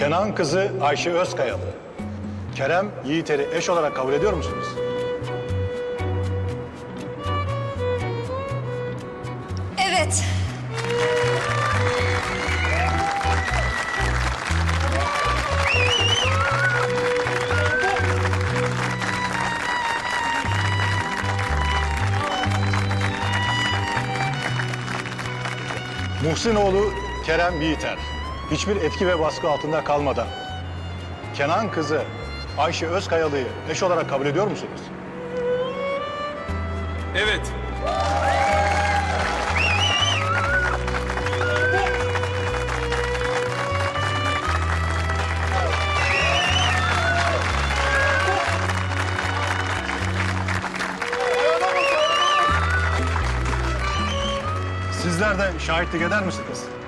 Kenan kızı Ayşe Özkayalı. Kerem Yiğiter'i eş olarak kabul ediyor musunuz? Evet. Muhsinoğlu Kerem Yiğiter. Hiçbir etki ve baskı altında kalmadan Kenan kızı Ayşe Özkayalı'yı eş olarak kabul ediyor musunuz? Evet. Sizler de şahitlik eder misiniz?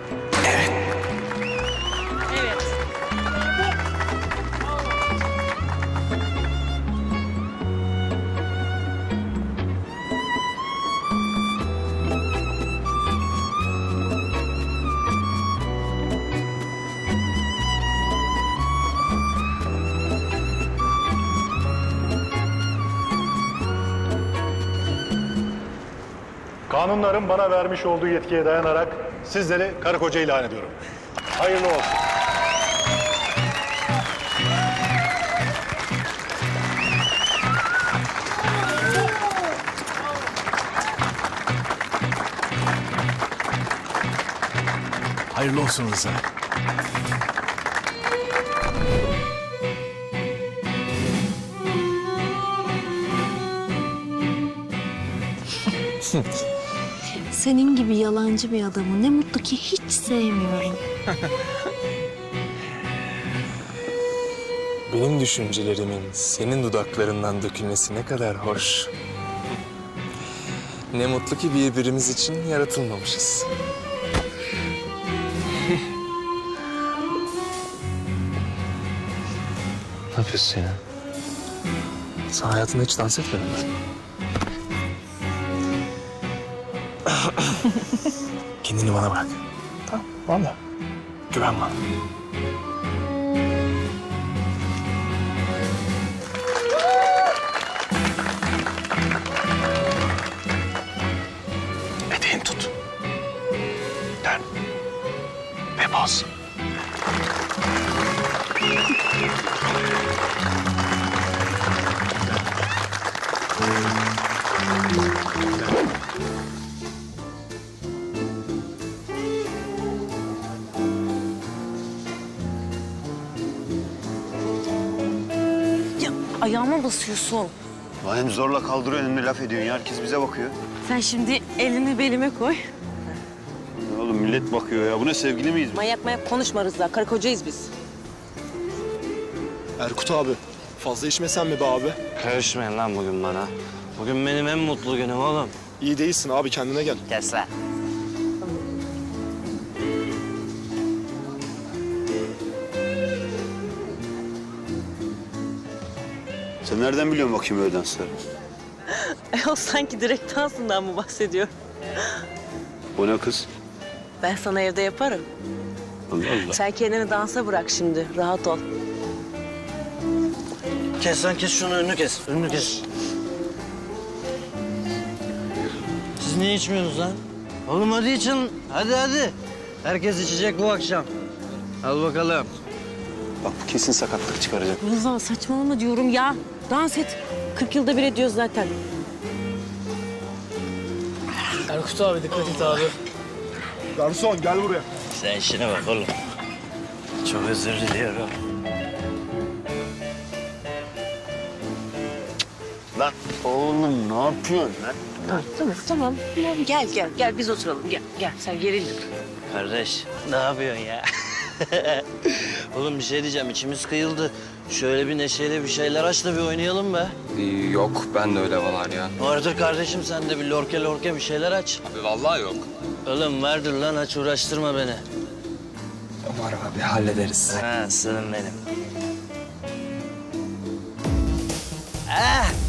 Kanunların bana vermiş olduğu yetkiye dayanarak sizleri karı koca ilan ediyorum. Hayırlı olsun. Hayırlı olsun Rıza. Senin gibi yalancı bir adamı ne mutlu ki hiç sevmiyorum. Benim düşüncelerimin senin dudaklarından dökülmesi ne kadar hoş. Ne mutlu ki birbirimiz için yaratılmamışız. ne yapıyorsun ya? Sen hayatında hiç dans etmedin mi? Kendini bana bırak. Tamam, valla. Güven bana. Eteğini tut. Dön. Ve bas. Ayağıma basıyorsun. Madem zorla kaldırıyor önüne laf ediyorsun ya. Herkes bize bakıyor. Sen şimdi elini belime koy. Oğlum millet bakıyor ya. Bu ne sevgili miyiz? biz? Manyak manyak konuşma Rıza. Karı kocayız biz. Erkut abi, fazla içmesen mi be abi? Karışmayın lan bugün bana. Bugün benim en mutlu günüm oğlum. İyi değilsin abi, kendine gel. Kes lan. Sen nereden biliyorsun bakayım öyle dansları? E, o sanki direkt dansından mı bahsediyor? O ne kız? Ben sana evde yaparım. Allah Allah. Sen kendini dansa bırak şimdi. Rahat ol. Kes lan kes şunu önünü kes. Önünü kes. Siz niye içmiyorsunuz lan? Oğlum hadi için. Hadi hadi. Herkes içecek bu akşam. Al bakalım. Bak bu kesin sakatlık çıkaracak. Rıza saçmalama diyorum ya. Dans et. 40 yılda bir ediyoruz zaten. Erkut abi dikkat et abi. Garson gel buraya. Sen işine bak oğlum. Çok özür diliyorum. Lan oğlum ne yapıyorsun lan? Tamam tamam tamam. Gel gel gel biz oturalım. Gel gel sen gerilme. Kardeş ne yapıyorsun ya? Oğlum bir şey diyeceğim içimiz kıyıldı. Şöyle bir neşeyle bir şeyler aç da bir oynayalım be. Yok, ben de öyle var ya. Vardır kardeşim sen de bir lorke lorke bir şeyler aç. Abi vallahi yok. Oğlum vardır lan aç uğraştırma beni. Var abi, hallederiz. Ha sığın benim. Ah!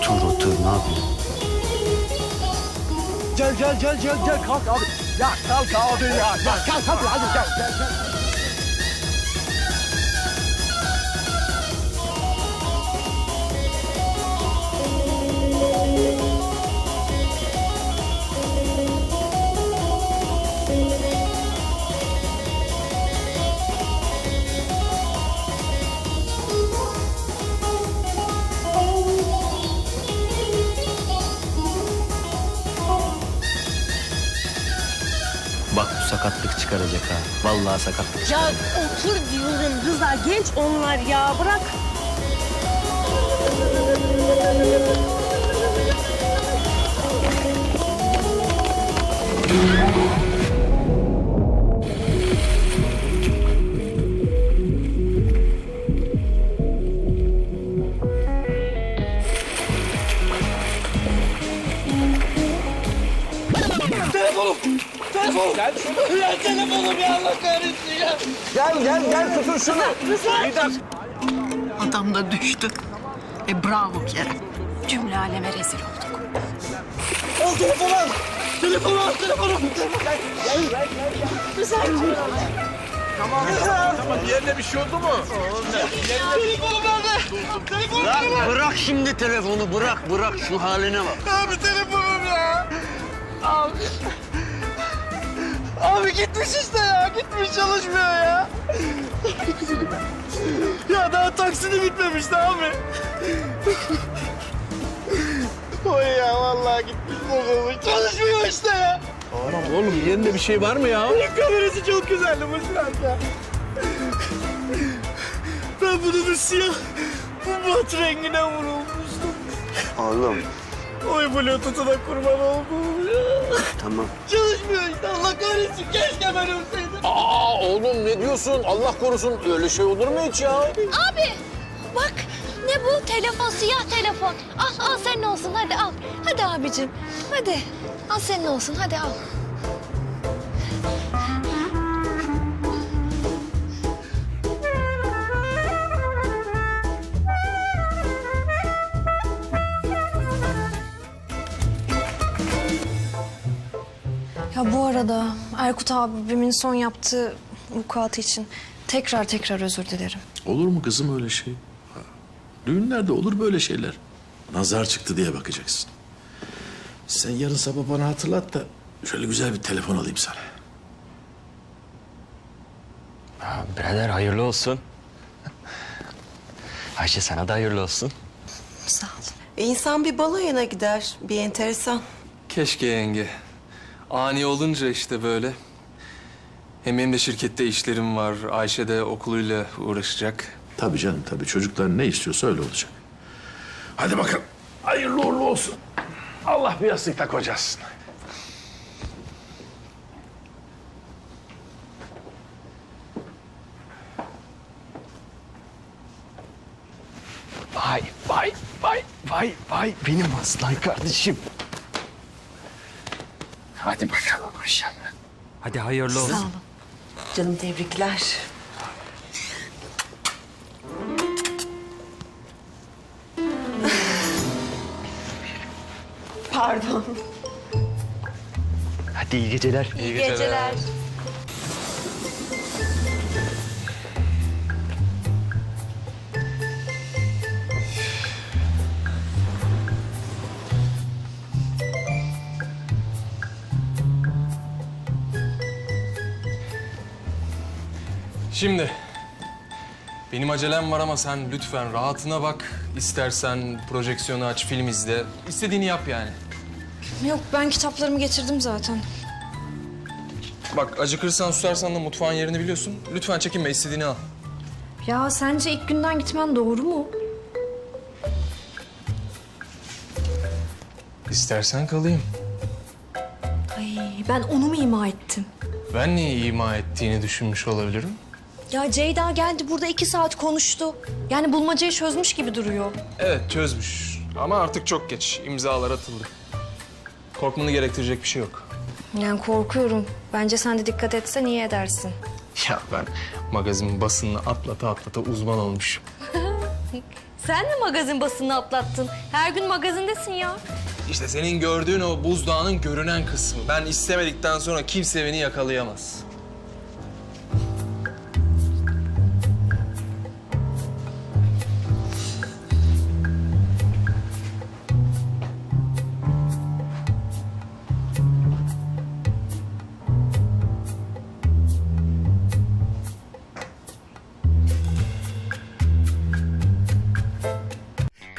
Otur otur ne yapayım? Gel gel gel gel gel kalk abi. Ya kalk abi ya. Ya kalk hadi hadi gel gel gel. Sakatlık çıkaracak ha. Vallahi sakatlık. Ya otur diyorum Rıza. Genç onlar ya. Bırak. Gel gel gel tutun şunu. Adam da düştü. E bravo Kerem. Cümle aleme rezil olduk. Al telefonu al. Telefonu al telefonu. Tamam tamam yerine bir şey oldu mu? Telefonu nerede? Telefonu Lan bırak şimdi telefonu bırak bırak şu haline bak. Abi telefonum ya. Abi. Abi gitmiş işte ya. Gitmiş çalışmıyor ya. ya daha taksidi bitmemişti abi. Oy ya vallahi gitmiş bozulmuş. Çalışmıyor işte ya. Tamam oğlum yerinde bir şey var mı ya? Kamerası çok güzeldi bu ya. Ben bunu da siyah bu mat rengine vurulmuştum. Oğlum Oy bluetooth'una kurban oldum ya. tamam. Çalışmıyor işte Allah kahretsin. Keşke ben ölseydim. Aa oğlum ne diyorsun? Allah korusun öyle şey olur mu hiç ya? Abi bak ne bu? Telefon siyah telefon. Al al senin olsun hadi al. Hadi abicim hadi. Al senin olsun hadi al. Ya bu arada Erkut abimin son yaptığı vukuatı için tekrar tekrar özür dilerim. Olur mu kızım öyle şey? Ha, Düğünlerde olur böyle şeyler. Nazar çıktı diye bakacaksın. Sen yarın sabah bana hatırlat da şöyle güzel bir telefon alayım sana. Birader hayırlı olsun. Ayşe sana da hayırlı olsun. Sağ ol. İnsan bir balayına gider. Bir enteresan. Keşke yenge. Ani olunca işte böyle. Hem benim de şirkette işlerim var. Ayşe de okuluyla uğraşacak. Tabii canım tabii çocuklar ne istiyorsa öyle olacak. Hadi bakalım. Hayırlı uğurlu olsun. Allah bir yastıkta kocasın. Vay vay vay vay vay benim aslan kardeşim. Hadi bakalım maşallah. Hadi hayırlı olsun. Sağ olun. Canım tebrikler. Pardon. Hadi iyi geceler. İyi geceler. Şimdi benim acelem var ama sen lütfen rahatına bak. İstersen projeksiyonu aç, film izle. İstediğini yap yani. Yok ben kitaplarımı getirdim zaten. Bak acıkırsan susarsan da mutfağın yerini biliyorsun. Lütfen çekinme istediğini al. Ya sence ilk günden gitmen doğru mu? İstersen kalayım. Ay ben onu mu ima ettim? Ben niye ima ettiğini düşünmüş olabilirim? Ya Ceyda geldi burada iki saat konuştu. Yani bulmacayı çözmüş gibi duruyor. Evet çözmüş. Ama artık çok geç. İmzalar atıldı. Korkmanı gerektirecek bir şey yok. Yani korkuyorum. Bence sen de dikkat etsen iyi edersin. Ya ben magazin basınını atlata atlata uzman olmuşum. Sen de magazin basını atlattın. Her gün magazindesin ya. İşte senin gördüğün o buzdağının görünen kısmı. Ben istemedikten sonra kimse beni yakalayamaz.